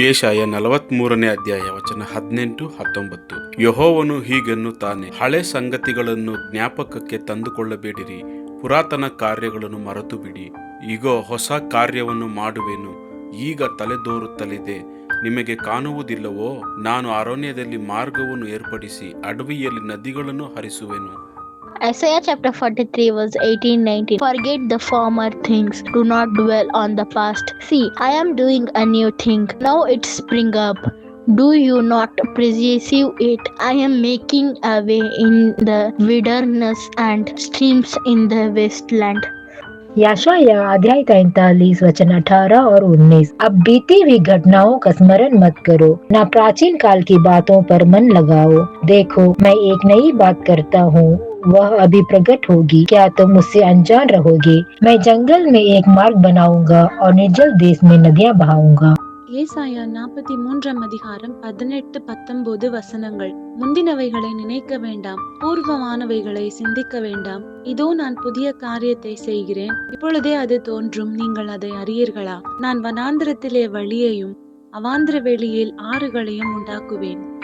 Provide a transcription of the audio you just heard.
ಏಷಾಯ ನಲವತ್ಮೂರನೇ ಅಧ್ಯಾಯ ವಚನ ಹದಿನೆಂಟು ಹತ್ತೊಂಬತ್ತು. ಯಹೋವನು ಹೀಗೆನ್ನುತ್ತಾನೆ, ಹಳೆ ಸಂಗತಿಗಳನ್ನು ಜ್ಞಾಪಕಕ್ಕೆ ತಂದುಕೊಳ್ಳಬೇಡಿರಿ, ಪುರಾತನ ಕಾರ್ಯಗಳನ್ನು ಮರೆತು ಬಿಡಿ ಈಗೋ ಹೊಸ ಕಾರ್ಯವನ್ನು ಮಾಡುವೆನು, ಈಗ ತಲೆದೋರುತ್ತಲಿದೆ. ನಿಮಗೆ ಕಾಣುವುದಿಲ್ಲವೋ, ನಾನು ಅರಣ್ಯದಲ್ಲಿ ಮಾರ್ಗವನ್ನು ಏರ್ಪಡಿಸಿ ಅಡವಿಯಲ್ಲಿ ನದಿಗಳನ್ನು ಹರಿಸುವೆನು. Isaiah chapter 43 verse 18 19 Forget the former things. Do not dwell on the past. See I am doing a new thing. Now it spring up. Do you not perceive it? I am making a way in the wilderness and streams in the wasteland याशाया अध्याय तैतालीस वचन अठारह और उन्नीस। अब बीती हुई घटनाओं का स्मरण मत करो, न प्राचीन काल की बातों पर मन लगाओ। देखो, मैं एक नई बात करता हूँ, वह अभी प्रकट होगी। क्या तुम उससे अनजान रहोगे? मैं जंगल में एक मार्ग बनाऊँगा और निर्जल देश में नदियाँ बहाऊँगा। ஏசாயா நாற்பத்தி மூன்றாம் அதிகாரம் பதினெட்டு பத்தொன்பது வசனங்கள். முந்தினவைகளை நினைக்க வேண்டாம் பூர்வமானவைகளை சிந்திக்க வேண்டாம். இதோ நான் புதிய காரியத்தை செய்கிறேன். இப்பொழுதே அது தோன்றும் நீங்கள் அதை அறியீர்களா? நான் வனாந்திரத்திலே வழியையும் அவாந்திர வெளியில் ஆறுகளையும் உண்டாக்குவேன்.